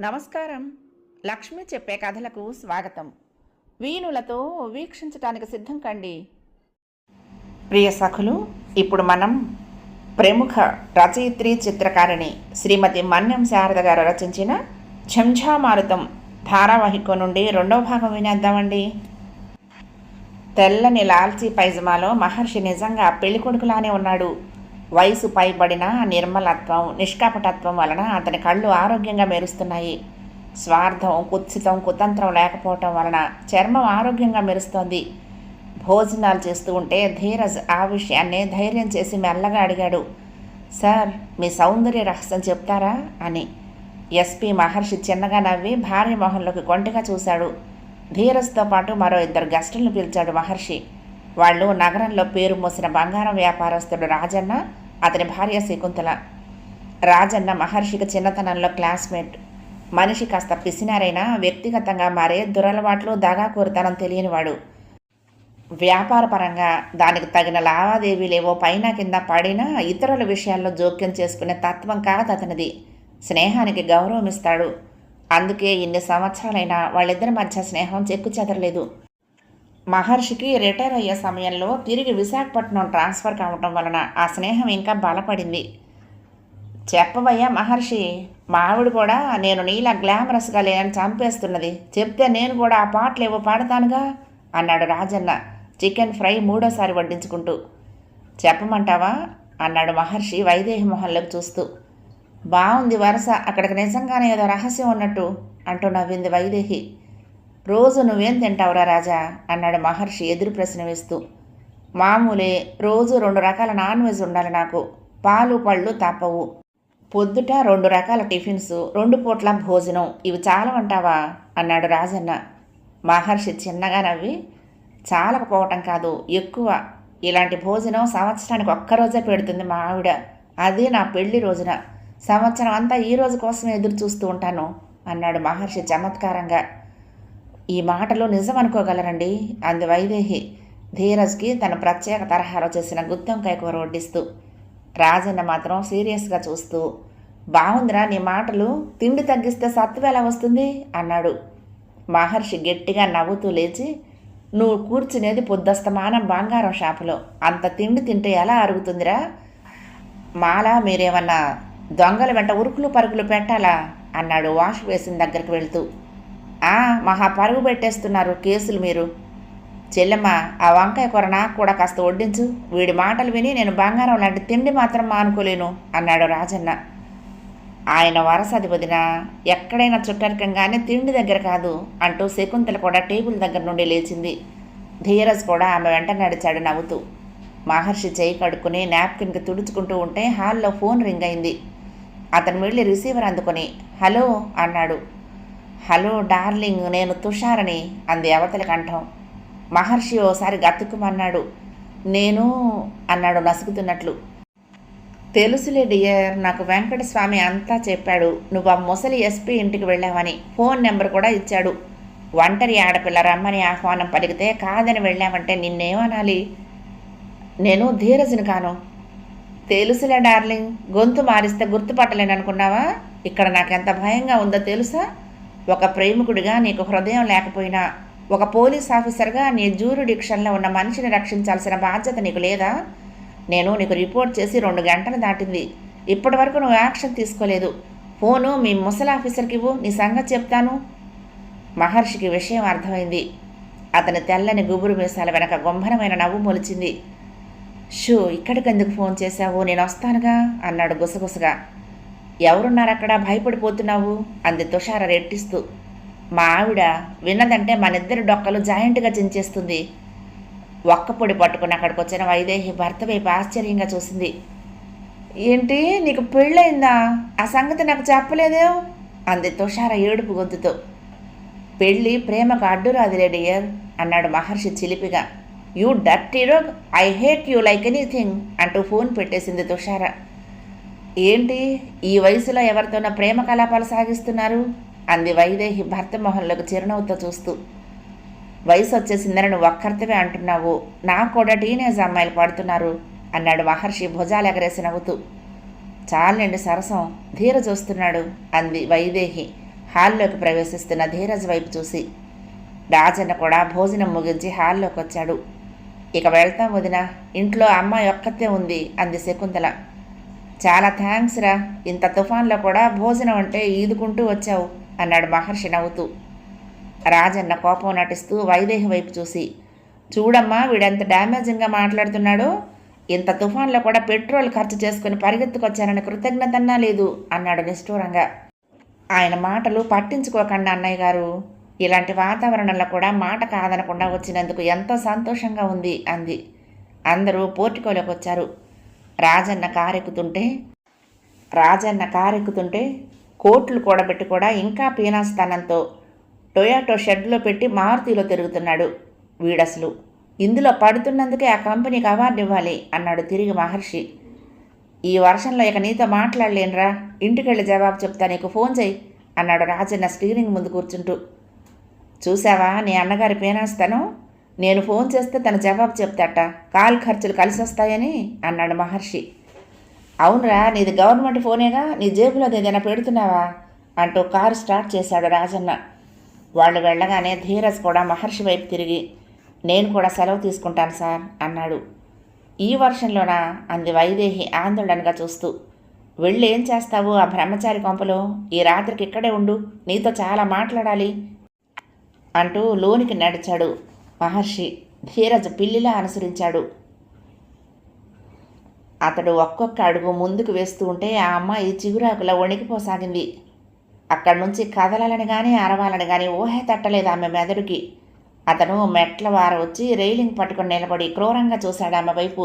నమస్కారం. లక్ష్మి చెప్పే కథలకు స్వాగతం. వీణులతో వీక్షించటానికి సిద్ధం కండి. ప్రియ సఖులు ఇప్పుడు మనం ప్రముఖ రచయిత్రి చిత్రకారిణి శ్రీమతి మన్యం శారద గారు రచించిన ఝంఝామారుతం ధారావాహిక నుండి రెండవ భాగం వినేద్దామండి. తెల్లని లాల్చీ పైజమాలో మహర్షి నిజంగా పెళ్ళికొడుకులానే ఉన్నాడు. వయసు పైబడిన నిర్మలత్వం నిష్కాపటత్వం వలన అతని కళ్ళు ఆరోగ్యంగా మెరుస్తున్నాయి. స్వార్థం కుత్సితం కుతంత్రం లేకపోవటం వలన చర్మం ఆరోగ్యంగా మెరుస్తోంది. భోజనాలు చేస్తూ ఉంటే ధీరజ్ ఆ విషయాన్ని ధైర్యం చేసి మెల్లగా అడిగాడు. సార్ మీ సౌందర్య రహస్యం చెప్తారా? అని. ఎస్పి మహర్షి చిన్నగా నవ్వి భార్య మొహంలోకి కొంటిగా చూశాడు. ధీరజ్తో పాటు మరో ఇద్దరు గెస్టులను పిలిచాడు మహర్షి. వాళ్ళు నగరంలో పేరు మోసిన బంగారం వ్యాపారస్తుడు రాజన్న అతని భార్య శకుంతల. రాజన్న మహర్షికి చిన్నతనంలో క్లాస్మేట్. మనిషి కాస్త పిసినారైనా వ్యక్తిగతంగా మారే దురలవాట్లు దగాకూరుతనం తెలియనివాడు. వ్యాపారపరంగా దానికి తగిన లావాదేవీలేవో పైన కింద పడినా ఇతరుల విషయాల్లో జోక్యం చేసుకునే తత్వం కాదు అతనిది. స్నేహానికి గౌరవం ఇస్తాడు అందుకే ఇన్ని సంవత్సరాలైనా వాళ్ళిద్దరి మధ్య స్నేహం చెక్కు చెదరలేదు. మహర్షికి రిటైర్ అయ్యే సమయంలో తిరిగి విశాఖపట్నం ట్రాన్స్ఫర్ కావటం వలన ఆ స్నేహం ఇంకా బలపడింది. చెప్పవయ్యా మహర్షి మా ఆవిడ కూడా నేను నీలా గ్లామరస్గా లేనని చంపేస్తున్నది. చెప్తే నేను కూడా ఆ పాటలు ఏవో పాడతానుగా? అన్నాడు రాజన్న చికెన్ ఫ్రై మూడోసారి వడ్డించుకుంటూ. చెప్పమంటావా? అన్నాడు మహర్షి వైదేహి మొహంలోకి చూస్తూ. బాగుంది వరుస అక్కడికి నిజంగానే ఏదో రహస్యం ఉన్నట్టు అంటూ నవ్వింది వైదేహి. రోజు నువ్వేం తింటావురా రాజా? అన్నాడు మహర్షి ఎదురు ప్రశ్న వేస్తూ. మామూలే రోజు రెండు రకాల నాన్ వెజ్ ఉండాలి నాకు. పాలు పళ్ళు తప్పవు. పొద్దుట రెండు రకాల టిఫిన్స్ రెండు పూట్ల భోజనం. ఇవి చాలవంటావా అన్నాడు రాజన్న. మహర్షి చిన్నగా నవ్వి చాలకపోవటం కాదు ఎక్కువ. ఇలాంటి భోజనం సంవత్సరానికి ఒక్కరోజే పెడుతుంది మా ఆవిడ. అది నా పెళ్ళి రోజున. సంవత్సరం అంతా ఈ రోజు కోసం ఎదురు చూస్తూ ఉంటాను అన్నాడు మహర్షి చమత్కారంగా. ఈ మాటలు నిజం అనుకోగలరండి. అంది వైదేహి. ధీరజ్కి తన ప్రత్యేక తరహాలో చేసిన గుత్తొంకాయ కూర వడ్డిస్తూ రాజన్న మాత్రం సీరియస్గా చూస్తూ బాగుందిరా నీ మాటలు తిండి తగ్గిస్తే సత్తువ ఎలా వస్తుంది? అన్నాడు. మహర్షి గట్టిగా నవ్వుతూ లేచి నువ్వు కూర్చునేది పొద్దస్తమానం బంగారం షాపులో. అంత తిండి తింటే ఎలా అరుగుతుందిరా? మాలా మీరేమన్నా దొంగల వెంట ఉరుకులు పరుగులు పెట్టాలా? అన్నాడు వాష్ బేసిన్ దగ్గరికి వెళ్తూ. మహా పరుగు పెట్టేస్తున్నారు కేసులు మీరు. చెల్లెమ్మ ఆ వంకాయ కూర నాకు కూడా కాస్త వడ్డించు. వీడి మాటలు విని నేను బంగారం లాంటి తిండి మాత్రం మానుకోలేను అన్నాడు రాజన్న. ఆయన వరసది ఎక్కడైనా చుట్టరికంగానే తిండి దగ్గర కాదు అంటూ శకుంతల కూడా టేబుల్ దగ్గర నుండి లేచింది. ధీరజ్ కూడా ఆమె వెంట నడిచాడు నవ్వుతూ. మహర్షి చేయి కడుక్కుని నాప్కిన్కి తుడుచుకుంటూ ఉంటే హాల్లో ఫోన్ రింగ్ అయింది. అతను వెళ్ళి రిసీవర్ అందుకొని హలో అన్నాడు. హలో డార్లింగ్ నేను తుషారని అంది అవతలి కంఠం. మహర్షి ఓసారి గతుక్కుమన్నాడు. నేను అన్నాడు నసుగుతున్నట్లు తెలుసులే డియర్ నాకు వెంకటస్వామి అంతా చెప్పాడు. నువ్వు ఆ ముసలి ఎస్పీ ఇంటికి వెళ్ళావని ఫోన్ నెంబర్ కూడా ఇచ్చాడు. ఒంటరి ఆడపిల్ల రమ్మని ఆహ్వానం పలికితే కాదని వెళ్ళావంటే నిన్నేమనాలి? నేను ధీరజుని కాను. తెలుసులే డార్లింగ్ గొంతు మారిస్తే గుర్తుపట్టలేననుకున్నావా? ఇక్కడ నాకెంత భయంగా ఉందో తెలుసా? ఒక ప్రేమికుడిగా నీకు హృదయం లేకపోయినా ఒక పోలీస్ ఆఫీసర్గా నీ జూరిడిక్షన్లో ఉన్న మనిషిని రక్షించాల్సిన బాధ్యత నీకు లేదా? నేను నీకు రిపోర్ట్ చేసి రెండు గంటలు దాటింది. ఇప్పటి వరకు నువ్వు యాక్షన్ తీసుకోలేదు. ఫోను మీ ముసలి ఆఫీసర్కి ఇవ్వు నీ సంగతి చెప్తాను. మహర్షికి విషయం అర్థమైంది. అతని తెల్లని గుబురు మీసాల వెనక గుంభరమైన నవ్వు మొలిచింది. షూ ఇక్కడికెందుకు ఫోన్ చేశావు? నేను వస్తానుగా అన్నాడు గుసగుసగా. ఎవరున్నారు అక్కడ భయపడిపోతున్నావు? అంది తుషార రెట్టిస్తూ. మా ఆవిడ విన్నదంటే మనిద్దరి డొక్కలు జాయింట్గా చించేస్తుంది. ఒక్క పొడి పట్టుకుని అక్కడికి వచ్చిన వైదేహి భర్త వైపు ఆశ్చర్యంగా చూసింది. ఏంటి? నీకు పెళ్ళయిందా? ఆ సంగతి నాకు చెప్పలేదే? అంది తుషార ఏడుపు గొంతుతో. పెళ్ళి ప్రేమకు అడ్డురాదిలే డియర్ అన్నాడు మహర్షి చిలిపిగా. You dirty rogue I hate you like anything అంటూ ఫోన్ పెట్టేసింది తుషార. ఏంటి? ఈ వయసులో ఎవరితోనో ప్రేమ కలాపాలు సాగిస్తున్నారు? అంది వైదేహి భర్త మొహంలోకి చిరునవ్వుతో చూస్తూ. వయసు వచ్చేసిందని నువ్వు ఒక్కరితవే అంటున్నావు. నాకు కూడా టీనేజ్ అమ్మాయిలు పడుతున్నారు అన్నాడు మహర్షి భుజాలు ఎగరేసి నవ్వుతూ. చాలండి సరసం ధీర చూస్తున్నాడు అంది వైదేహి హాల్లోకి ప్రవేశిస్తున్న ధీరజ్ వైపు చూసి. రాజన్న కూడా భోజనం ముగించి హాల్లోకి వచ్చాడు ఇక వెళ్తాం వదిన ఇంట్లో అమ్మాయి ఒక్కతే ఉంది అంది శకుంతల. చాలా థ్యాంక్స్ రా. ఇంత తుఫాన్లో కూడా భోజనం అంటే ఈదుకుంటూ వచ్చావు అన్నాడు మహర్షి నవ్వుతూ. రాజన్న కోపం నటిస్తూ వైదేహి వైపు చూసి చూడమ్మా వీడెంత డ్యామేజింగ్గా మాట్లాడుతున్నాడో? ఇంత తుఫాన్లో కూడా పెట్రోల్ ఖర్చు చేసుకుని పరిగెత్తుకొచ్చారని కృతజ్ఞతన్నా లేదు అన్నాడు నిష్ఠూరంగా. ఆయన మాటలు పట్టించుకోకండి అన్నయ్య గారు. ఇలాంటి వాతావరణంలో కూడా మాట కాదనకుండా వచ్చినందుకు ఎంతో సంతోషంగా ఉంది అంది. అందరూ పోర్టికోలోకి వచ్చారు. రాజన్న కారెక్కుతుంటే రాజన్న కారెక్కుతుంటే కోట్లు కూడబెట్టి కూడా ఇంకా పీనాస్థానంతో టొయాటో షెడ్లో పెట్టి మారుతిలో తిరుగుతున్నాడు వీడసలు. ఇందులో పడుతున్నందుకే ఆ కంపెనీకి అవార్డు ఇవ్వాలి అన్నాడు తిరిగి మహర్షి. ఈ వర్షంలో ఇక నీతో మాట్లాడలేనురా ఇంటికెళ్ళి జవాబు చెప్తా నీకు ఫోన్ చేయి అన్నాడు రాజన్న స్టీరింగ్ ముందు కూర్చుంటూ. చూసావా నీ అన్నగారి పేనాస్తాను? నేను ఫోన్ చేస్తే తన జవాబు చెప్తాట కాల్ ఖర్చులు కలిసి వస్తాయని అన్నాడు మహర్షి. అవునరా నీది గవర్నమెంట్ ఫోనేగా నీ జేబులో ఏదైనా పెడుతున్నావా? అంటూ కారు స్టార్ట్ చేశాడు రాజన్న. వాళ్ళు వెళ్ళగానే ధీరజ్ కూడా మహర్షి వైపు తిరిగి నేను కూడా సెలవు తీసుకుంటాను సార్ అన్నాడు. ఈ వర్షంలోనా అంది వైదేహి ఆందోళనగా చూస్తూ. వెళ్ళి ఏం చేస్తావు ఆ బ్రహ్మచారి కొంపలో? ఈ రాత్రికి ఇక్కడే ఉండు నీతో చాలా మాట్లాడాలి అంటూ లోనికి నడిచాడు. మహర్షి ధీరజ పిల్లిలా అనుసరించాడు. అతడు ఒక్కొక్క అడుగు ముందుకు వేస్తూ ఉంటే ఆ అమ్మాయి చిగురాకులా వణికిపోసాగింది. అక్కడి నుంచి కదలాలని కానీ అరవాలని కానీ ఊహే తట్టలేదు ఆమె మెదడుకి. అతను మెట్ల వార వచ్చి రైలింగ్ పట్టుకుని నిలబడి క్రూరంగా చూశాడు ఆమె వైపు.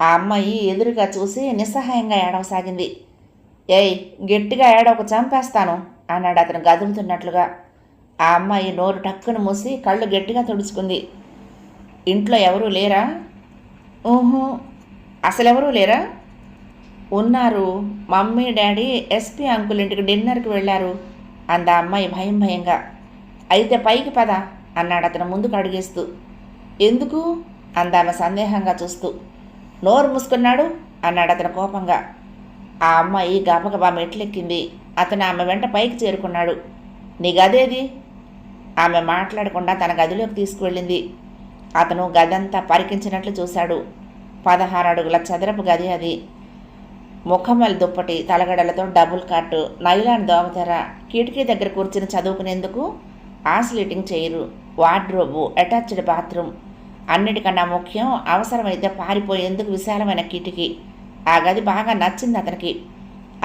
ఆ అమ్మాయి ఎదురుగా చూసి నిస్సహాయంగా ఏడవసాగింది. ఏయ్ గట్టిగా ఏడవకు చంపేస్తాను అన్నాడు అతను గదులుతున్నట్లుగా. ఆ అమ్మాయి నోరు టక్కును మూసి కళ్ళు గట్టిగా తుడుచుకుంది. ఇంట్లో ఎవరూ లేరా? ఊహూ అసలెవరూ లేరా? ఉన్నారు మమ్మీ డాడీ ఎస్పీ అంకుల్ ఇంటికి డిన్నర్కి వెళ్ళారు అంద అమ్మాయి భయం భయంగా. అయితే పైకి పద అన్నాడు అతను ముందుకు అడిగేస్తూ. ఎందుకు? అందామె సందేహంగా చూస్తూ. నోరు మూసుకున్నాడు అన్నాడు అతను కోపంగా. ఆ అమ్మాయి గబగబా మెట్లెక్కింది. అతను ఆమె వెంట పైకి చేరుకున్నాడు. నీ గదేది ఆమె మాట్లాడకుండా తన గదిలోకి తీసుకువెళ్ళింది. అతను గదంతా పరికించినట్లు చూశాడు. పదహారు అడుగుల చదరపు గది అది. ముఖమల్ దుప్పటి తలగడలతో డబుల్ కట్ నైలాన్ దోమతెర కిటికీ దగ్గర కూర్చుని చదువుకునేందుకు oscillating chair wardrobe attached bathroom అన్నిటికన్నా ముఖ్యం అవసరమైతే పారిపోయేందుకు విశాలమైన కిటికీ. ఆ గది బాగా నచ్చింది అతనికి.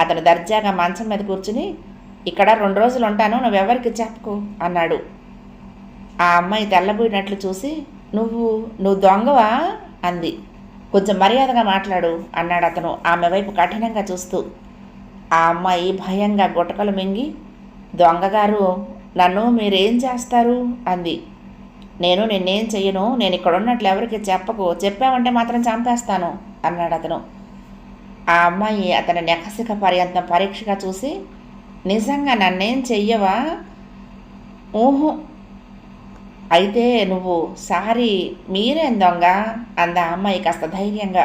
అతను దర్జాగా మంచం మీద కూర్చుని ఇక్కడ రెండు రోజులు ఉంటాను నువ్వెవరికి చెప్పుకో అన్నాడు. ఆ అమ్మాయి తెల్లబోయినట్లు చూసి నువ్వు నువ్వు దొంగవా? అంది. కొంచెం మర్యాదగా మాట్లాడు అన్నాడు అతను ఆమె వైపు కఠినంగా చూస్తూ. ఆ అమ్మాయి భయంగా గుటకలు మింగి దొంగగారు నన్ను మీరేం చేస్తారు? అంది. నేను నిన్నేం చెయ్యను నేను ఇక్కడ ఉన్నట్లు ఎవరికి చెప్పకు చెప్పావంటే మాత్రం చంపేస్తాను అన్నాడు అతను. ఆ అమ్మాయి అతని నెకసిక పర్యంతం పరీక్షగా చూసి నిజంగా నన్నేం చెయ్యవా? ఊహు అయితే నువ్వు సారీ మీరేం దొంగ అంద అమ్మాయి కాస్త ధైర్యంగా.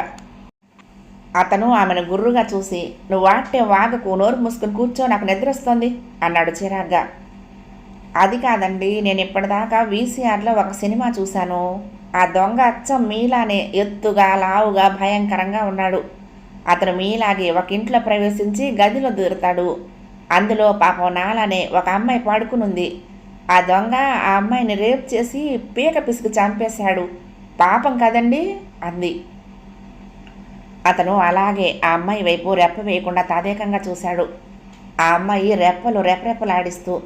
అతను ఆమెను గుర్రుగా చూసి నువ్వు వాటే వాగకు నోరు మూసుకుని కూర్చో నాకు నిద్ర వస్తుంది అన్నాడు చిరాగ్గా. అది కాదండి నేను ఇప్పటిదాకా వీసీఆర్లో ఒక సినిమా చూశాను. ఆ దొంగ అచ్చం మీలానే ఎత్తుగా లావుగా భయంకరంగా ఉన్నాడు. అతను మీలాగే ఒక ఇంట్లో ప్రవేశించి గదిలో దూరుతాడు. అందులో పాపం నాలానే ఒక అమ్మాయి పాడుకునుంది. ఆ దొంగ ఆ అమ్మాయిని రేప్ చేసి పీక పిసుకు చంపేశాడు. పాపం కదండి? అంది. అతను అలాగే ఆ అమ్మాయి వైపు రెప్ప వేయకుండా తాదేకంగా చూశాడు. ఆ అమ్మాయి రెప్పలు రెపరెప్పలాడిస్తూ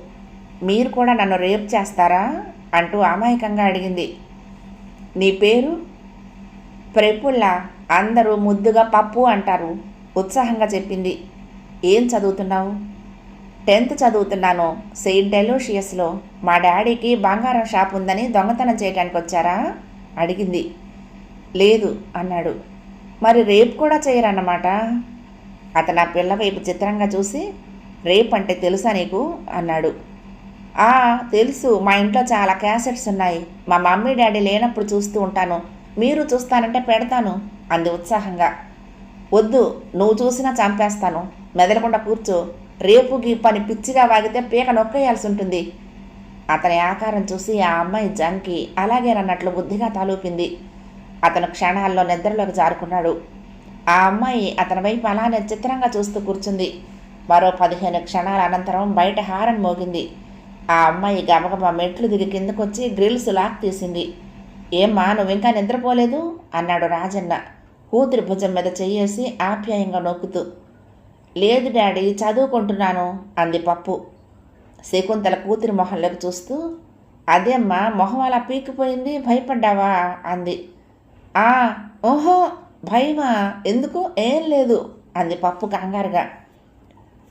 మీరు కూడా నన్ను రేప్ చేస్తారా? అంటూ అమాయకంగా అడిగింది. నీ పేరు? ప్రపుల్ల అందరూ ముద్దుగా పప్పు అంటారు ఉత్సాహంగా చెప్పింది. ఏం చదువుతున్నావు? టెన్త్ చదువుతున్నాను. సెయింట్ ఎలోషియస్లో మా డాడీకి బంగారం షాప్ ఉందని దొంగతనం చేయడానికి వచ్చారా? అడిగింది. లేదు అన్నాడు. మరి రేపు కూడా చేయరన్నమాట? అతను ఆ పిల్ల వైపు చిత్రంగా చూసి రేప్ అంటే తెలుసా నీకు? అన్నాడు. ఆ తెలుసు. మా ఇంట్లో చాలా క్యాసెట్స్ ఉన్నాయి. మా మమ్మీ డాడీ లేనప్పుడు చూస్తూ ఉంటాను. మీరు చూస్తానంటే పెడతాను అంది ఉత్సాహంగా. వద్దు నువ్వు చూసినా చంపేస్తాను. మెదలకుండా కూర్చో. రేపు గీపని పిచ్చిగా వాగితే పీక నొక్కేయాల్సి ఉంటుంది. అతని ఆకారం చూసి ఆ అమ్మాయి జంకి అలాగేనన్నట్లు బుద్ధిగా తలూపింది. అతను క్షణాల్లో నిద్రలోకి జారుకున్నాడు. ఆ అమ్మాయి అతని వైపు అలానే చిత్రంగా చూస్తూ కూర్చుంది. మరో పదిహేను క్షణాల అనంతరం బయట హారన్ మోగింది. ఆ అమ్మాయి గబగబా మెట్లు దిగి కిందకొచ్చి గ్రిల్స్ లాక్ తీసింది. ఏమ్మా నువ్వు ఇంకా నిద్రపోలేదు? అన్నాడు రాజన్న. కూతురి భుజం మీద చెయ్యేసి ఆప్యాయంగా నొక్కుతూ. లేదు డాడీ చదువుకుంటున్నాను అంది పప్పు. శకుంతల కూతురి మొహంలోకి చూస్తూ అదేమ్మా మొహం అలా పీకిపోయింది భయపడ్డావా? అంది. ఆ ఓహో భయమా? ఎందుకు? ఏం లేదు అంది పప్పు కంగారుగా.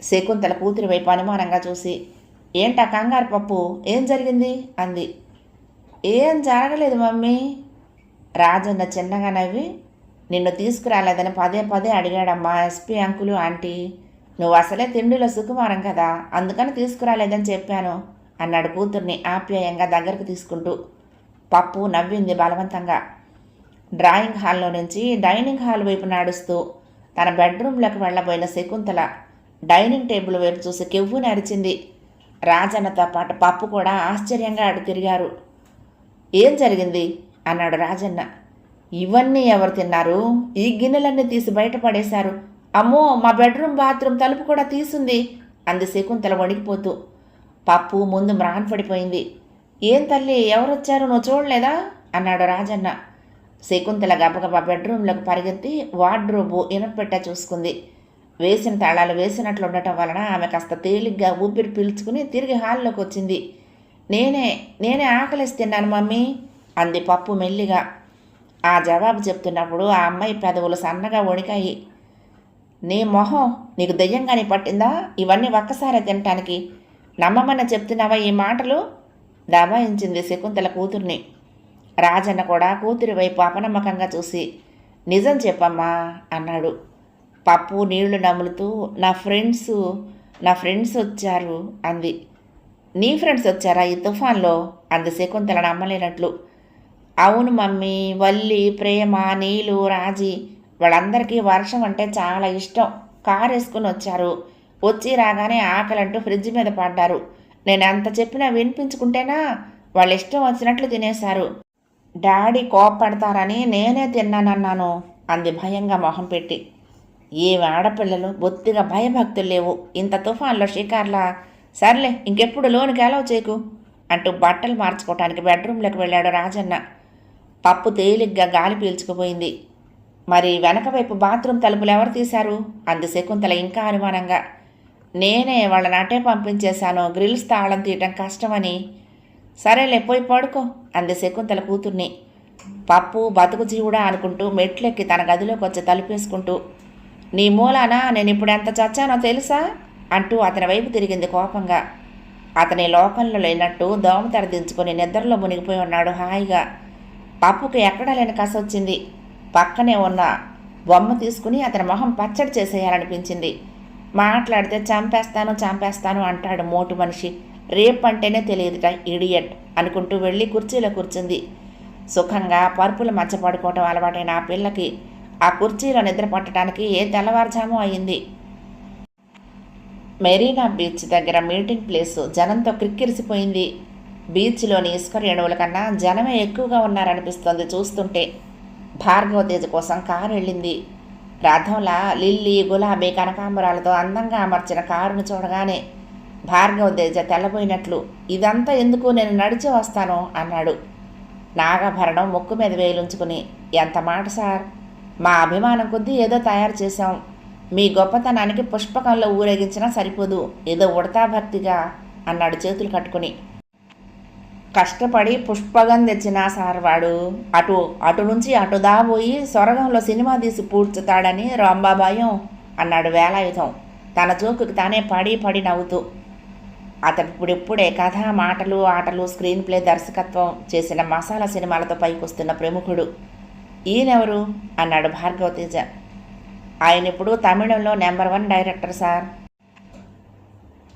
శకుంతల కూతురి వైపు అనుమానంగా చూసి ఏంటా కంగారు పప్పు? ఏం జరిగింది? అంది. ఏం జరగలేదు మమ్మీ. రాజన్న చిన్నగా నవ్వి నిన్ను తీసుకురాలేదని పదే పదే అడిగాడమ్మా. ఎస్పీ అంకులు ఆంటీ నువ్వు అసలే తిండిలో సుకుమారం కదా అందుకని తీసుకురాలేదని చెప్పాను అన్నాడు కూతుర్ని ఆప్యాయంగా దగ్గరకు తీసుకుంటూ. పప్పు నవ్వింది బలవంతంగా. డ్రాయింగ్ హాల్లో నుంచి డైనింగ్ హాల్ వైపు నడుస్తూ తన బెడ్రూమ్లోకి వెళ్ళబోయిన శకుంతల డైనింగ్ టేబుల్ వైపు చూసి కెవ్వు నరిచింది రాజన్నతో పాటు పప్పు కూడా ఆశ్చర్యంగా అడు తిరిగారు. ఏం జరిగింది? అన్నాడు రాజన్న. ఇవన్నీ ఎవరు తిన్నారు? ఈ గిన్నెలన్నీ తీసి బయటపడేశారు అమ్మో మా బెడ్రూమ్ బాత్రూమ్ తలుపు కూడా తీసింది అంది శకుంతల వణికిపోతూ. పప్పు ముందు మ్రాన్ పడిపోయింది. ఏం తల్లి ఎవరొచ్చారు? నువ్వు చూడలేదా? అన్నాడు రాజన్న. శకుంతల గబగబా బెడ్రూమ్లోకి పరిగెత్తి వార్డ్రోబు ఇనపెట్ట చూసుకుంది. వేసిన తాళాలు వేసినట్లు ఉండటం వలన ఆమె కాస్త తేలిగ్గా ఊపిరి పీల్చుకుని తిరిగి హాల్లోకి వచ్చింది నేనే నేనే ఆకలిసి తిన్నాను మమ్మీ అంది పప్పు మెల్లిగా. ఆ జవాబు చెప్తున్నప్పుడు ఆ అమ్మాయి పెదవులు సన్నగా వణికాయి. నీ మొహం నీకు దెయ్యంగానే పట్టిందా? ఇవన్నీ ఒక్కసారే తినటానికి నమ్మమని చెప్తున్నావా ఈ మాటలు? దబాయించింది శకుంతల కూతుర్ని. రాజన్న కూడా కూతురి వైపు అపనమ్మకంగా చూసి నిజం చెప్పమ్మా అన్నాడు. పప్పు నీళ్ళు నములుతూ నా ఫ్రెండ్స్ నా ఫ్రెండ్స్ వచ్చారు అంది. నీ ఫ్రెండ్స్ వచ్చారా ఈ తుఫాన్లో? అంది శకుంతల నమ్మలేనట్లు. అవును మమ్మీ వల్లి ప్రేమ నీలు రాజీ. వాళ్ళందరికీ వర్షం అంటే చాలా ఇష్టం. కారు వేసుకుని వచ్చారు. వచ్చి రాగానే ఆకలంటూ ఫ్రిడ్జ్ మీద పడ్డారు. నేను అంత చెప్పినా వినిపించుకుంటేనా? వాళ్ళు ఇష్టం వచ్చినట్లు తినేశారు. డాడీ కోప్పడతారని నేనే తిన్నానన్నాను అంది భయంగా మొహం పెట్టి. ఏ ఆడపిల్లలు బొత్తిగా భయభక్తులు లేవు. ఇంత తుఫాన్లో షికార్లా? సర్లే ఇంకెప్పుడు లోనికి అలవ్ చేయకు అంటూ బట్టలు మార్చుకోవటానికి బెడ్రూమ్లోకి వెళ్ళాడు రాజన్న. పప్పు తేలిగ్గా గాలి పీల్చుకుపోయింది. మరి వెనకవైపు బాత్రూమ్ తలుపులు ఎవరు తీశారు? అంది శకుంతల ఇంకా అనుమానంగా. నేనే వాళ్ళని అటే పంపించేశాను. గ్రిల్స్ తాళం తీయటం కష్టమని. సరేలే పోయి పడుకో అంది శకుంతల కూతుర్ని. పప్పు బతుకు జీవుడా అనుకుంటూ మెట్లెక్కి తన గదిలోకి వచ్చి తలుపేసుకుంటూ నీ మూలాన? నేను ఇప్పుడు ఎంత చచ్చానో తెలుసా? అంటూ అతని వైపు తిరిగింది కోపంగా. అతని లోకంలో లేనట్టు దోమ తెరదించుకొని నిద్రలో మునిగిపోయి ఉన్నాడు హాయిగా. పప్పుకి ఎక్కడా లేని కసొచ్చింది పక్కనే ఉన్న బొమ్మ తీసుకుని అతని మొహం పచ్చడి చేసేయాలనిపించింది. మాట్లాడితే చంపేస్తాను చంపేస్తాను అంటాడు మోటు మనిషి. రేప్ అంటేనే తెలియదుట ఇడియట్ అనుకుంటూ వెళ్ళి కుర్చీలో కూర్చుంది. సుఖంగా పరుపులు మచ్చ పడుకోవటం అలవాటైన ఆ పిల్లకి ఆ కుర్చీలో నిద్ర పట్టడానికి ఏ తెల్లవారుజాము అయింది. మెరీనా బీచ్ దగ్గర మీటింగ్ ప్లేస్ జనంతో క్రిక్కిరిసిపోయింది. బీచ్లోని ఇసుక కన్నా జనమే ఎక్కువగా ఉన్నారనిపిస్తోంది చూస్తుంటే. భార్గవతేజ కోసం కారు వెళ్ళింది. రథంలా లిల్లీ గులాబీ కనకాంబరాలతో అందంగా అమర్చిన కారును చూడగానే భార్గవతేజ తెల్లబోయినట్లు ఇదంతా ఎందుకు నేను నడిచి వస్తాను? అన్నాడు. నాగభరణం ముక్కు మీద వేలుంచుకుని ఎంత మాట సార్? మా అభిమానం కొద్దీ ఏదో తయారు చేశాం. మీ గొప్పతనానికి పుష్పకంలో ఊరేగించినా సరిపోదు. ఏదో ఉడతాభక్తిగా అన్నాడు చేతులు కట్టుకుని. కష్టపడి పుష్పగం తెచ్చిన సార్ వాడు అటు అటు నుంచి అటు దాబోయి సొరగంలో సినిమా తీసి పూడ్చుతాడని రాంబాబాయం అన్నాడు వేలాయుధం. తన జోకుకి తానే పడి పడి నవ్వుతూ. అతడు ఇప్పుడిప్పుడే కథ మాటలు ఆటలు స్క్రీన్ ప్లే దర్శకత్వం చేసిన మసాలా సినిమాలతో పైకొస్తున్న ప్రముఖుడు. ఈయనెవరు? అన్నాడు భార్గవ తేజ ఆయన ఇప్పుడు తమిళంలో నెంబర్ వన్ డైరెక్టర్ సార్.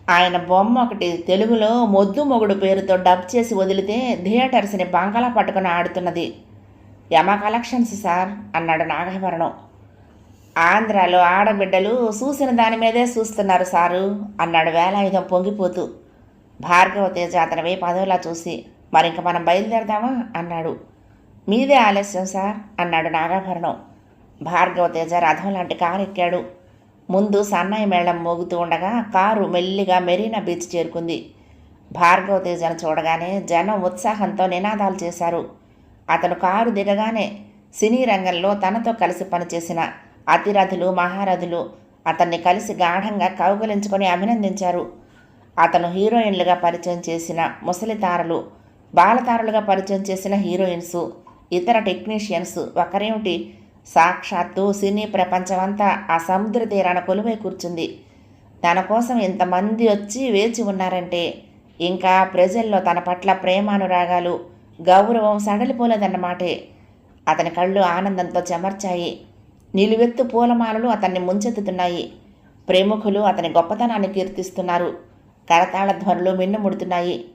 ఆయన బొమ్మ ఒకటి తెలుగులో మొద్దు మొగుడు పేరుతో డబ్ చేసి వదిలితే థియేటర్స్ని బంగాళా పట్టుకుని ఆడుతున్నది. యమ కలెక్షన్స్ సార్ అన్నాడు నాగభరణం. ఆంధ్రాలో ఆడబిడ్డలు చూసిన దాని మీదే చూస్తున్నారు సారు అన్నాడు వేలాయుధం పొంగిపోతూ. భార్గవ తేజ అతని పదవిలా చూసి మరింక మనం బయలుదేరదామా అన్నాడు. మీదే ఆలస్యం సార్ అన్నాడు నాగాభరణం. భార్గవ తేజ రథం లాంటి కారు ఎక్కాడు ముందు సన్నాయి మేళం మోగుతూ ఉండగా కారు మెల్లిగా మెరీనా బీచ్ చేరుకుంది. భార్గవ తేజను చూడగానే జనం ఉత్సాహంతో నినాదాలు చేశారు. అతను కారు దిగగానే సినీ రంగంలో తనతో కలిసి పనిచేసిన అతిరథులు మహారథులు అతన్ని కలిసి గాఢంగా కౌగులించుకొని అభినందించారు. అతను హీరోయిన్లుగా పరిచయం చేసిన ముసలి తారలు బాలతారలుగా పరిచయం చేసిన హీరోయిన్స్ ఇతర టెక్నీషియన్స్ ఒకరేమిటి సాక్షాత్తు సినీ ప్రపంచమంతా ఆ సముద్ర తీరాన కొలువై కూర్చుంది. తన కోసం ఇంతమంది వచ్చి వేచి ఉన్నారంటే ఇంకా ప్రజల్లో తన పట్ల ప్రేమానురాగాలు గౌరవం సడలిపోలేదన్నమాటే. అతని కళ్ళు ఆనందంతో చెమర్చాయి. నిలువెత్తు పూలమాలలు అతన్ని ముంచెత్తుతున్నాయి. ప్రేముఖులు అతని గొప్పతనాన్ని కీర్తిస్తున్నారు. కరతాళ ధ్వనులు మిన్నుముడుతున్నాయి.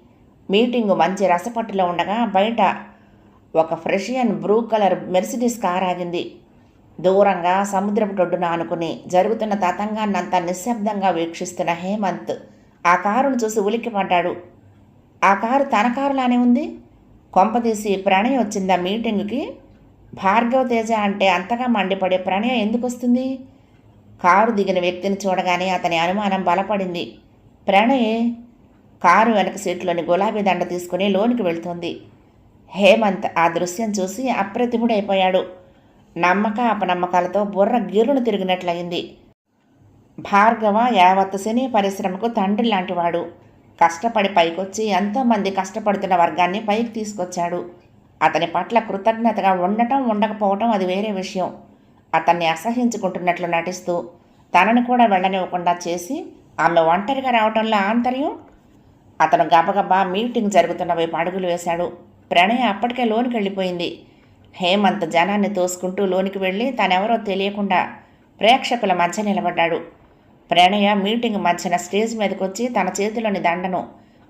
మీటింగు మంచి రసపట్టులో ఉండగా బయట ఒక Prussian blue colour Mercedes car ఆగింది. దూరంగా సముద్రపు టొడ్డున ఆనుకుని జరుగుతున్న తతంగాన్నంతా నిశ్శబ్దంగా వీక్షిస్తున్న హేమంత్. ఆ కారును చూసి ఉలిక్కిపడ్డాడు ఆ కారు తన కారులానే ఉంది. కొంపదీసి ప్రణయ్ వచ్చిందా మీటింగ్కి? భార్గవ తేజ అంటే అంతగా మండిపడే ప్రణయ ఎందుకు వస్తుంది? కారు దిగిన వ్యక్తిని చూడగానే అతని అనుమానం బలపడింది. ప్రణయే? కారు వెనక సీట్లోని గులాబీ దండ తీసుకుని లోనికి వెళ్తుంది. హేమంత్ ఆ దృశ్యం చూసి అప్రతిముడైపోయాడు నమ్మక అపనమ్మకాలతో బుర్ర గిర్రును తిరిగినట్లయింది. భార్గవ యావత్ సినీ పరిశ్రమకు తండ్రి లాంటివాడు. కష్టపడి పైకొచ్చి ఎంతోమంది కష్టపడుతున్న వర్గాన్ని పైకి తీసుకొచ్చాడు. అతని పట్ల కృతజ్ఞతగా ఉండటం ఉండకపోవటం అది వేరే విషయం. అతన్ని అసహించుకుంటున్నట్లు నటిస్తూ తనను కూడా వెళ్ళనివ్వకుండా చేసి ఆమె ఒంటరిగా రావటంలో ఆంతర్యం? అతను గబగబా మీటింగ్ జరుగుతున్న వైపు అడుగులు వేశాడు. ప్రణయ అప్పటికే లోనికి వెళ్ళిపోయింది. హేమంత్ జనాన్ని తోసుకుంటూ లోనికి వెళ్ళి తనెవరో తెలియకుండా ప్రేక్షకుల మధ్య నిలబడ్డాడు. ప్రణయ మీటింగ్ మధ్యన స్టేజ్ మీదకి వచ్చి తన చేతిలోని దండను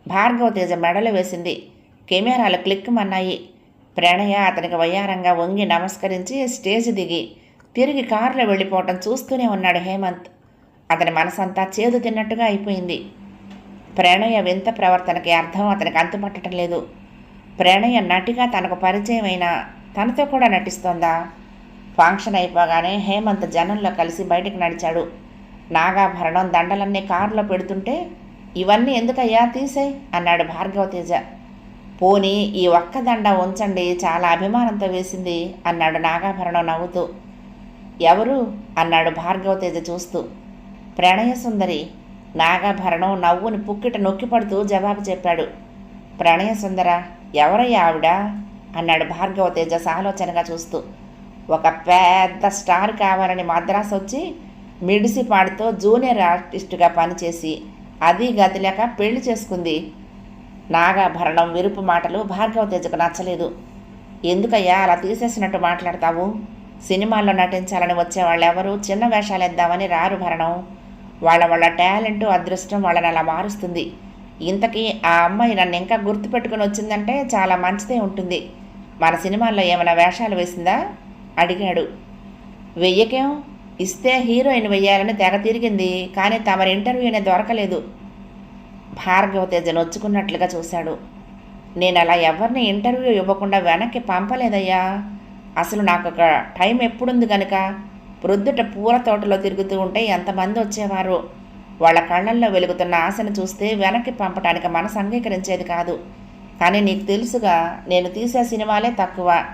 భార్గవతేజ మెడలు వేసింది. కెమెరాలు క్లిక్కుమన్నాయి ప్రణయ అతనికి వయ్యారంగా వంగి నమస్కరించి స్టేజ్ దిగి తిరిగి కారులో వెళ్ళిపోవటం చూస్తూనే ఉన్నాడు హేమంత్. అతని మనసంతా చేదు తిన్నట్టుగా అయిపోయింది. ప్రణయ వింత ప్రవర్తనకి అర్థం అతనికి అంతుపట్టడం లేదు. ప్రణయ నటిగా తనకు పరిచయమైన తనతో కూడా నటిస్తోందా? ఫంక్షన్ అయిపోగానే హేమంత్ జనంలో కలిసి బయటికి నడిచాడు. నాగాభరణం దండలన్నీ కారులో పెడుతుంటే ఇవన్నీ ఎందుకయ్యా తీసేయ్? అన్నాడు భార్గవ తేజ పోనీ ఈ ఒక్క దండ ఉంచండి చాలా అభిమానంతో వేసింది అన్నాడు నాగాభరణం నవ్వుతూ. ఎవరు? అన్నాడు భార్గవ తేజ చూస్తూ. ప్రణయ సుందరి. నాగాభరణం నవ్వుని పుక్కిట నొక్కిపడుతూ జవాబు చెప్పాడు. ప్రణయ సుందర ఎవరయ్యా ఆవిడ? అన్నాడు భార్గవ తేజస్ ఆలోచనగా చూస్తూ. ఒక పెద్ద స్టార్ కావాలని మద్రాసు వచ్చి మిడిసి పాడుతో జూనియర్ ఆర్టిస్టుగా పనిచేసి అది గతి లేక పెళ్ళి చేసుకుంది. నాగాభరణం విరుపు మాటలు భార్గవ తేజకు నచ్చలేదు. ఎందుకయ్యా అలా తీసేసినట్టు మాట్లాడతావు? సినిమాల్లో నటించాలని వచ్చే వాళ్ళెవరూ చిన్న వేషాలు ఇద్దామని రారు భరణం. వాళ్ళ వాళ్ళ టాలెంట్ అదృష్టం వాళ్ళని అలా మారుస్తుంది. ఇంతకీ ఆ అమ్మాయి నన్ను ఇంకా గుర్తుపెట్టుకుని వచ్చిందంటే చాలా మంచిదే ఉంటుంది. మన సినిమాల్లో ఏమైనా వేషాలు వేసిందా? అడిగాడు. వెయ్యకేం? ఇస్తే హీరోయిన్ వెయ్యాలని తెగ తిరిగింది కానీ తమరి ఇంటర్వ్యూనే దొరకలేదు. భార్గవ తేజ నొచ్చుకున్నట్లుగా చూశాడు. నేను అలా ఎవరిని ఇంటర్వ్యూ ఇవ్వకుండా వెనక్కి పంపలేదయ్యా. అసలు నాకు ఒక టైం ఎప్పుడుంది కనుక ప్రొద్దుట పూల తోటలో తిరుగుతూ ఉంటే ఎంతమంది వచ్చేవారు? వాళ్ళ కళ్ళల్లో వెలుగుతున్న ఆశను చూస్తే వెనక్కి పంపటానికి మనసు అంగీకరించేది కాదు. కానీ నీకు తెలుసుగా నేను తీసే సినిమాలే తక్కువ.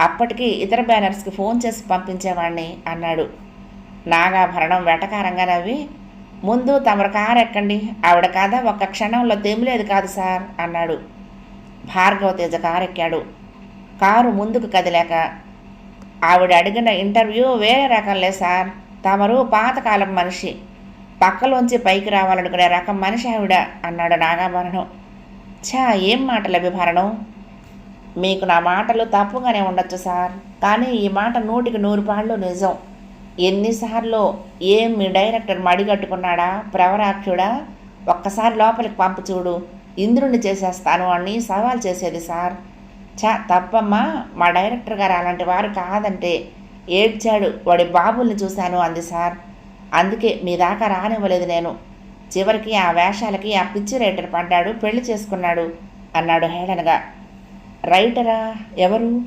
అప్పటికి ఇతర బ్యానర్స్కి ఫోన్ చేసి పంపించేవాణ్ణి అన్నాడు. నాగాభరణం వెటకారంగా నవ్వి ముందు తమరు కారు ఎక్కండి ఆవిడ కథ ఒక్క క్షణంలో తెమిలేదు కాదు సార్ అన్నాడు. భార్గవ తేజ కారు ఎక్కాడు కారు ముందుకు కదిలాక ఆవిడ అడిగిన ఇంటర్వ్యూ వేరే రకంలే సార్ తమరు పాతకాలం మనిషి. పక్కలోంచి పైకి రావాలనుకునే రకం మనిషి ఆవిడ అన్నాడు నాగాభరణం. ఛా ఏం మాటలు అభిభరణం మీకు నా మాటలు తప్పుగానే ఉండొచ్చు సార్. కానీ ఈ మాట నూటికి నూరు పాళ్ళు నిజం. ఎన్నిసార్లు ఏం మీ డైరెక్టర్ మడిగట్టుకున్నాడా? ప్రవరాక్షుడా? ఒక్కసారి లోపలికి పంపు చూడు. ఇంద్రుణ్ణి చేసేస్తాను అని సవాల్ చేసేది సార్. చా తప్పమ్మా మా డైరెక్టర్ గారు అలాంటి వారు కాదంటే ఏడ్చాడు. వాడి బాబుల్ని చూశాను అంది సార్. అందుకే మీ దాకా రానివ్వలేదు నేను. చివరికి ఆ వేషాలకి ఆ పిచ్చి రైటర్ పడ్డాడు పెళ్ళి చేసుకున్నాడు అన్నాడు హేళనగా. రైటరా? ఎవరు?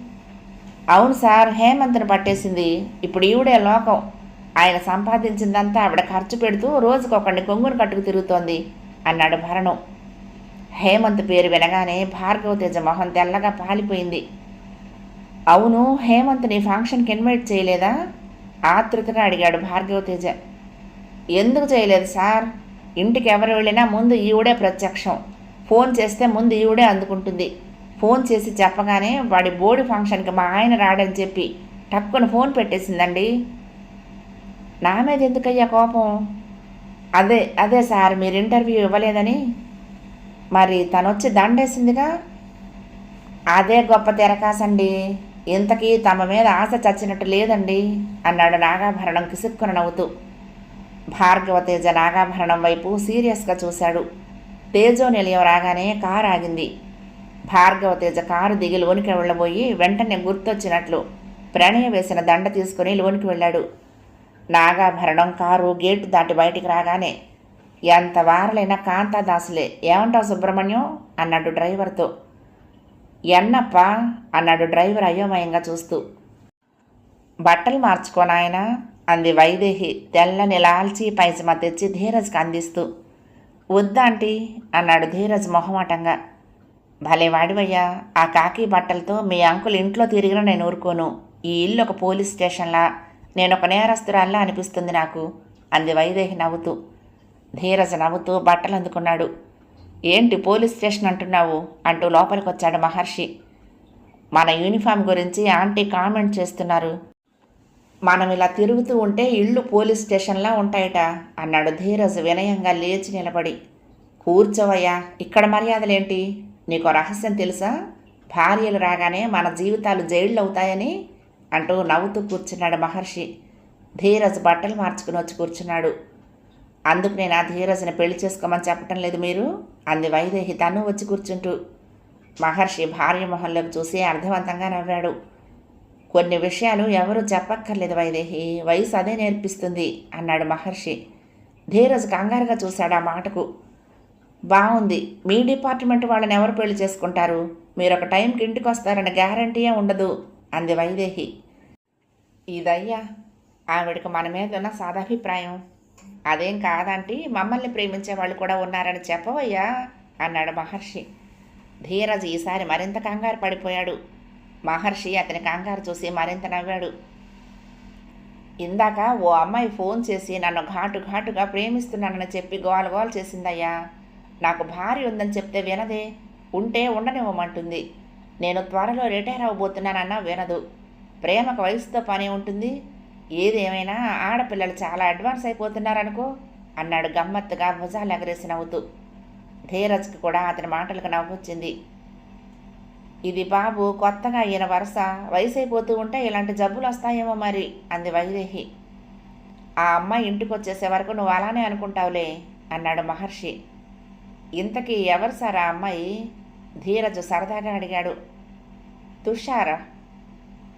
అవును సార్ హేమంత్ని పట్టేసింది. ఇప్పుడు ఈవిడే లోకం. ఆయన సంపాదించిందంతా ఆవిడ ఖర్చు పెడుతూ రోజుకొకడిని కొంగును కట్టుకు తిరుగుతోంది అన్నాడు భరణం. హేమంత్ పేరు వినగానే భార్గవతేజ మొహం తెల్లగా పాలిపోయింది. అవును హేమంత్ని ఫంక్షన్కి ఇన్వైట్ చేయలేదా? ఆతృతగా అడిగాడు భార్గవతేజ. ఎందుకు చేయలేదు సార్? ఇంటికి ఎవరు వెళ్ళినా ముందు ఈవిడే ప్రత్యక్షం. ఫోన్ చేస్తే ముందు ఈవిడే అందుకుంటుంది. ఫోన్ చేసి చెప్పగానే వాడి బోడి ఫంక్షన్కి మా ఆయన రాడని చెప్పి టక్కున ఫోన్ పెట్టేసిందండి. నా మీద ఎందుకయ్యా కోపం? అదే అదే సార్ మీరు ఇంటర్వ్యూ ఇవ్వలేదని. మరి తనొచ్చి దండేసిందిగా? అదే గొప్ప తెరకాసండి. ఇంతకీ తమ మీద ఆశ చచ్చినట్టు లేదండి అన్నాడు నాగాభరణం కిసుక్కున నవ్వుతూ. భార్గవ తేజ నాగాభరణం వైపు సీరియస్గా చూశాడు. తేజో నిలయం రాగానే కారు ఆగింది. భార్గవ తేజ కారు దిగి లోనికి వెళ్ళబోయి వెంటనే గుర్తొచ్చినట్లు ప్రణయ వేసిన దండ తీసుకుని లోనికి వెళ్ళాడు. నాగాభరణం కారు గేటు దాటి బయటికి రాగానే ఎంత వారలైనా కాంతాదాసులే ఏమంటావు సుబ్రహ్మణ్యం? అన్నాడు డ్రైవర్తో. ఎన్నప్ప? అన్నాడు డ్రైవర్ అయోమయంగా చూస్తూ. బట్టలు మార్చుకోనాయనా అంది వైదేహి. తెల్లని లాల్చి పైజమా తెచ్చి ధీరజ్కి అందిస్తూ వద్దాంటీ అన్నాడు ధీరజ్ మొహమాటంగా. భలే వాడివయ్యా ఆ కాకి బట్టలతో మీ అంకుల్ ఇంట్లో తిరిగిన నేను ఊరుకోను. ఈ ఇల్లు ఒక పోలీస్ స్టేషన్లా. నేను ఒక నేరస్తురాల్లా అనిపిస్తుంది నాకు అంది వైదేహి నవ్వుతూ. ధీరజ్ నవ్వుతూ బట్టలు అందుకున్నాడు. ఏంటి పోలీస్ స్టేషన్ అంటున్నావు? అంటూ లోపలికి వచ్చాడు మహర్షి. మన యూనిఫామ్ గురించి ఆంటీ కామెంట్ చేస్తున్నారు. మనం ఇలా తిరుగుతూ ఉంటే ఇళ్ళు పోలీస్ స్టేషన్లా ఉంటాయట అన్నాడు ధీరజ్ వినయంగా లేచి నిలబడి. కూర్చోవయ్యా ఇక్కడ మర్యాదలేంటి? నీకు రహస్యం తెలుసా? భార్యలు రాగానే మన జీవితాలు జైళ్ళు అవుతాయని అంటూ నవ్వుతూ కూర్చున్నాడు మహర్షి. ధీరజ్ బట్టలు మార్చుకుని వచ్చి కూర్చున్నాడు. అందుకు నేను ఆ ధీరజ్ని పెళ్ళి చేసుకోమని చెప్పటం లేదు మీరు? అంది వైదేహి తను వచ్చి కూర్చుంటూ. మహర్షి భార్య మొహంలోకి చూసి అర్థవంతంగా నవ్వాడు. కొన్ని విషయాలు ఎవరూ చెప్పక్కర్లేదు వైదేహి వయసు అదే నేర్పిస్తుంది అన్నాడు మహర్షి. ధీరజ్ కంగారుగా చూశాడు ఆ మాటకు. బాగుంది మీ డిపార్ట్మెంట్ వాళ్ళని ఎవరు పెళ్ళి చేసుకుంటారు? మీరు ఒక టైంకి ఇంటికి వస్తారన్న గ్యారంటీయే ఉండదు అంది వైదేహి. ఇదయ్యా ఆవిడకి మన మీద ఉన్న సాదాభిప్రాయం. అదేం కాదంటే మమ్మల్ని ప్రేమించే వాళ్ళు కూడా ఉన్నారని చెప్పవయ్యా అన్నాడు మహర్షి. ధీరజ్ ఈసారి మరింత కంగారు పడిపోయాడు. మహర్షి అతని కంగారు చూసి మరింత నవ్వాడు. ఇందాక ఓ అమ్మాయి ఫోన్ చేసి నన్ను ఘాటు ఘాటుగా ప్రేమిస్తున్నానని చెప్పి గోల గోల చేసిందయ్యా. నాకు భార్య ఉందని చెప్తే వినదే. ఉంటే ఉండనివ్వమంటుంది. నేను త్వరలో రిటైర్ అవ్వబోతున్నానన్నా వినదు. ప్రేమకు వయసుతో పని ఉంటుంది. ఏదేమైనా ఆడపిల్లలు చాలా అడ్వాన్స్ అయిపోతున్నారనుకో అన్నాడు గమ్మత్తుగా భుజాలు ఎగరేసి నవ్వుతూ. ధీరజ్కి కూడా అతని మాటలకు నవ్వొచ్చింది. ఇది బాబు కొత్తగా ఈయన వరుస. వయసైపోతూ ఉంటే ఇలాంటి జబ్బులు వస్తాయేమో మరి అంది వైదేహి. ఆ అమ్మాయి ఇంటికి వచ్చేసే వరకు నువ్వు అలానే అనుకుంటావులే అన్నాడు మహర్షి. ఇంతకీ ఎవరు సార్ ఆ అమ్మాయి? ధీరజు సరదాగా అడిగాడు. తుషార.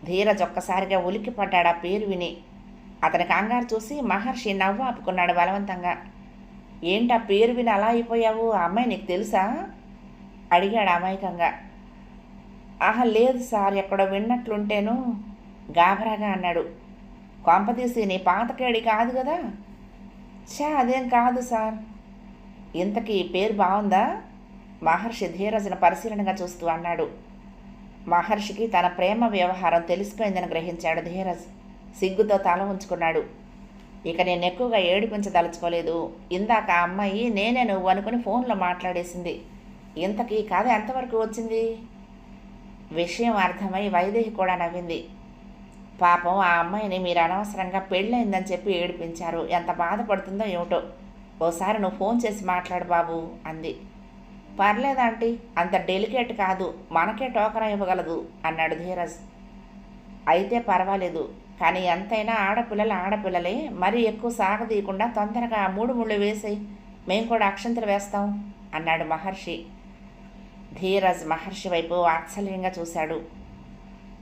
ధీరజ్ ఒక్కసారిగా ఉలిక్కిపడ్డాడు ఆ పేరు విని. అతని కంగారు చూసి మహర్షి నవ్వు ఆపుకున్నాడు బలవంతంగా. ఏంటి ఆ పేరు విని అలా అయిపోయావు? ఆ అమ్మాయి నీకు తెలుసా? అడిగాడు అమాయకంగా. ఆహా లేదు సార్ ఎక్కడో విన్నట్లుంటేను గాభరాగా అన్నాడు. కొంపదీసి నీ పాతకేడి కాదు కదా? చా అదేం కాదు సార్. ఇంతకీ పేరు బాగుందా మహర్షి ధీరజను పరిశీలనగా చూస్తూ అన్నాడు. మహర్షికి తన ప్రేమ వ్యవహారం తెలిసిపోయిందని గ్రహించాడు ధీరజ్. సిగ్గుతో తల ఉంచుకున్నాడు. ఇక నేను ఎక్కువగా ఏడిపించదలుచుకోలేదు. ఇందాక ఆ అమ్మాయి నేనే నువ్వు అనుకుని ఫోన్లో మాట్లాడేసింది. ఇంతకీ కథ ఎంతవరకు వచ్చింది? విషయం అర్థమై వైదేహి కూడా నవ్వింది. పాపం ఆ అమ్మాయిని మీరు అనవసరంగా పెళ్ళయిందని చెప్పి ఏడిపించారు. ఎంత బాధపడుతుందో ఏమిటో. ఓసారి నువ్వు ఫోన్ చేసి మాట్లాడు బాబు అంది. పర్లేదంటీ అంత డెలికేట్ కాదు. మనకే టోకరా ఇవ్వగలదు అన్నాడు ధీరజ్. అయితే పర్వాలేదు కానీ ఎంతైనా ఆడపిల్లలు ఆడపిల్లలే. మరీ ఎక్కువ సాగదీయకుండా తొందరగా మూడు ముళ్ళు వేసి మేము కూడా అక్షంతలు వేస్తాం అన్నాడు మహర్షి. ధీరజ్ మహర్షి వైపు వాత్సల్యంగా చూశాడు.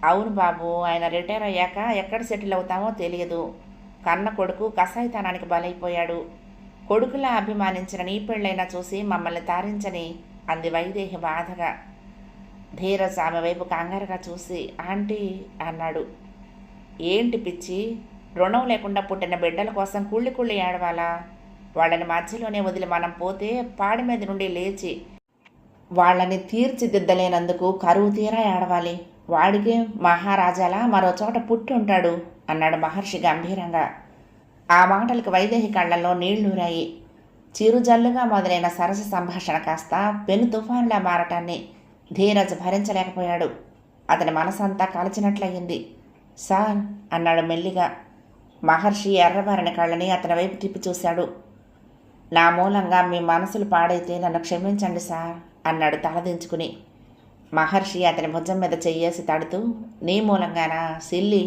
అవును బాబు ఆయన రిటైర్ అయ్యాక ఎక్కడ సెటిల్ అవుతామో తెలియదు. కన్న కొడుకు కసాయితనానికి బలైపోయాడు. కొడుకులా అభిమానించిన నీ పెళ్ళైనా చూసి మమ్మల్ని తారించని అంది వైదేహి బాధగా. ధీరజ్ ఆమె వైపు కంగారుగా చూసి ఆంటీ అన్నాడు. ఏంటి పిచ్చి? రుణం లేకుండా పుట్టిన బిడ్డల కోసం కుళ్ళి కుళ్ళి ఏడవాలా? వాళ్ళని మధ్యలోనే వదిలి మనం పోతే పాడి మీద నుండి లేచి వాళ్ళని తీర్చిదిద్దలేనందుకు కరువు తీరా ఏడవాలి. వాడికి మహారాజాలా? మరో చోట పుట్టి ఉంటాడు అన్నాడు మహర్షి గంభీరంగా. ఆ మాటలకు వైదేహి కళ్ళల్లో నీళ్ళూరాయి చిరుజల్లుగా మొదలైన సరస సంభాషణ కాస్త పెను తుఫానులా మారటాన్ని ధీరజ్ భరించలేకపోయాడు. అతని మనసంతా కలచినట్లయింది. సార్ అన్నాడు మెల్లిగా. మహర్షి ఎర్రబారిన కళ్ళని అతని వైపు తిప్పి చూశాడు. నా మూలంగా మీ మనసులు పాడైతే నన్ను క్షమించండి సార్ అన్నాడు తలదించుకుని మహర్షి అతని భుజం మీద చెయ్యేసి తడుతూ నీ మూలంగానా సిల్లి?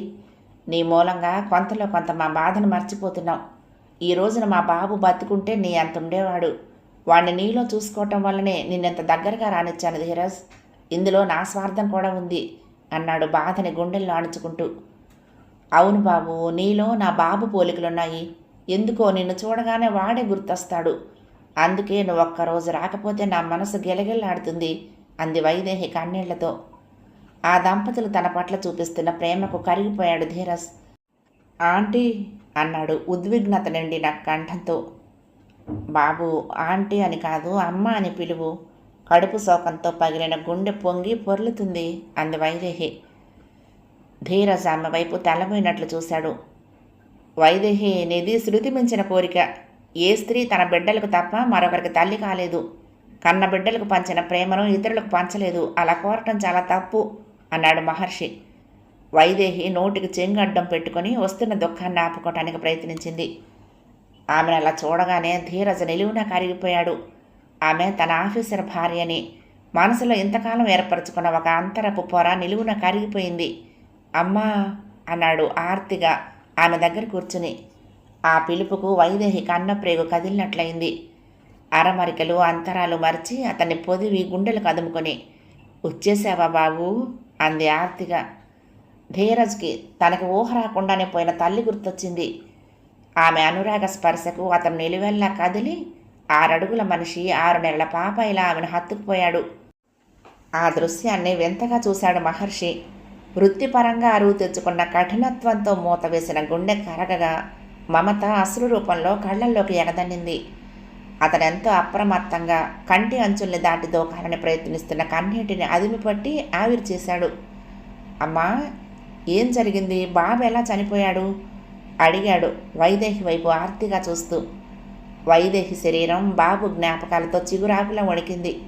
నీ మూలంగా కొంతలో కొంత మా బాధను మర్చిపోతున్నాం ఈ రోజున మా బాబు బతుకుంటే నీ అంత ఉండేవాడు వాణ్ణి నీలో చూసుకోవటం వల్లనే నిన్నెంత దగ్గరగా రానిచ్చాను ధీరజ్. ఇందులో నా స్వార్థం కూడా ఉంది అన్నాడు బాధని గుండెల్లో అణుచుకుంటూ. అవును బాబు నీలో నా బాబు పోలికలున్నాయి. ఎందుకో నిన్ను చూడగానే వాడే గుర్తొస్తాడు. అందుకే నువ్వు ఒక్కరోజు రాకపోతే నా మనసు గిలగిల్లాడుతుంది అంది వైదేహి కన్నీళ్ళతో. ఆ దంపతులు తన పట్ల చూపిస్తున్న ప్రేమకు కరిగిపోయాడు ధీరస్. ఆంటీ అన్నాడు ఉద్విగ్నత నిండిన కంఠంతో. బాబు ఆంటీ అని కాదు అమ్మ అని పిలువు. కడుపు శోకంతో పగిలిన గుండె పొంగి పొర్లుతుంది అంది వైదేహి. ధీరస్ ఆమె వైపు తలపోయినట్లు చూశాడు. వైదేహి నిధి శృతి మించిన కోరిక. ఏ స్త్రీ తన బిడ్డలకు తప్ప మరొకరికి తల్లి కాలేదు. కన్న బిడ్డలకు పంచిన ప్రేమను ఇతరులకు పంచలేదు. అలా కోరటం చాలా తప్పు అన్నాడు మహర్షి. వైదేహి నోటికి చెంగడ్డం పెట్టుకొని వస్తున్న దుఃఖాన్ని ఆపుకోవటానికి ప్రయత్నించింది. ఆమెను అలా చూడగానే ధీరజ నిలువున కరిగిపోయాడు. ఆమె తన ఆఫీసర్ భార్యని మనసులో ఇంతకాలం ఏర్పరచుకున్న ఒక అంతరపు పొర నిలువున కరిగిపోయింది. అమ్మా అన్నాడు ఆర్తిగా ఆమె దగ్గర కూర్చుని. ఆ పిలుపుకు వైదేహి కన్నప్రేగు కదిలినట్లయింది. అరమరికలు అంతరాలు మరిచి అతన్ని పొదివి గుండెలు కదుముకొని వచ్చేసావా బాబు అంది ఆర్తిగా. ధీరజ్కి తనకు ఊహ రాకుండానే పోయిన తల్లి గుర్తొచ్చింది. ఆమె అనురాగ స్పర్శకు అతను నిలువెల్లా కదిలి ఆరడుగుల మనిషి ఆరు నెలల పాప ఇలా ఆమెను హత్తుకుపోయాడు. ఆ దృశ్యాన్ని వింతగా చూశాడు మహర్షి. వృత్తిపరంగా అరువు తెచ్చుకున్న కఠినత్వంతో మూత వేసిన గుండె కరగగా మమత అసలు రూపంలో కళ్ళల్లోకి ఎగదన్నింది. అతనెంతో అప్రమత్తంగా కంటి అంచుల్ని దాటి దోకాలని ప్రయత్నిస్తున్న కన్నీటిని అదిమి పట్టి ఆవిరి చేశాడు. అమ్మా ఏం జరిగింది? బాబు ఎలా చనిపోయాడు? అడిగాడు వైదేహి వైపు ఆర్తిగా చూస్తూ. వైదేహి శరీరం బాబు జ్ఞాపకాలతో చిగురాకులా వణికింది.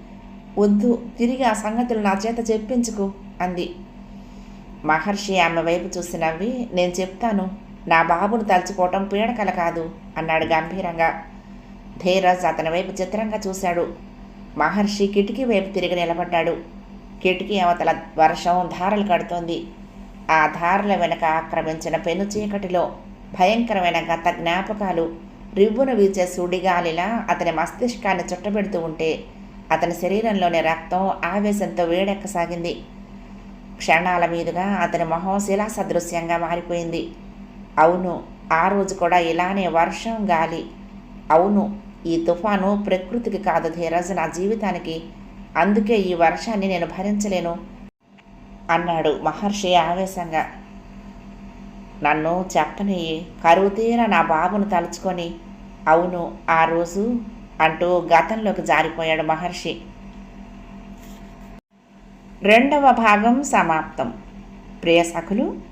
వద్దు తిరిగి ఆ సంగతులు నా చేత చెప్పించుకు అంది. మహర్షి ఆమె వైపు చూసి నవ్వి నేను చెప్తాను. నా బాబును తలుచుకోవటం పీడకల కాదు అన్నాడు గంభీరంగా. ధీరజ్ అతని వైపు చిత్రంగా చూశాడు. మహర్షి కిటికీ వైపు తిరిగి నిలబడ్డాడు. కిటికీ అవతల వర్షం ధారలు కడుతోంది. ఆ ధారల వెనక ఆక్రమించిన పెను చీకటిలో భయంకరమైన గత జ్ఞాపకాలు రివ్వున వీచే సుడిగాలిలా అతని మస్తిష్కాన్ని చుట్టబెడుతూ ఉంటే అతని శరీరంలోని రక్తం ఆవేశంతో వేడెక్కసాగింది. క్షణాల మీదుగా అతని మొహం శిలా సదృశ్యంగా మారిపోయింది. అవును ఆ రోజు కూడా ఇలానే వర్షం గాలి. అవును ఈ తుఫాను ప్రకృతికి కాదు ధీరజ్ నా జీవితానికి. అందుకే ఈ వర్షాన్ని నేను భరించలేను అన్నాడు మహర్షి ఆవేశంగా. నన్ను చెప్పని కరువు తీర నా బాబును తలుచుకొని. అవును ఆ రోజు అంటూ గతంలోకి జారిపోయాడు మహర్షి. రెండవ భాగం సమాప్తం. ప్రియ సఖులు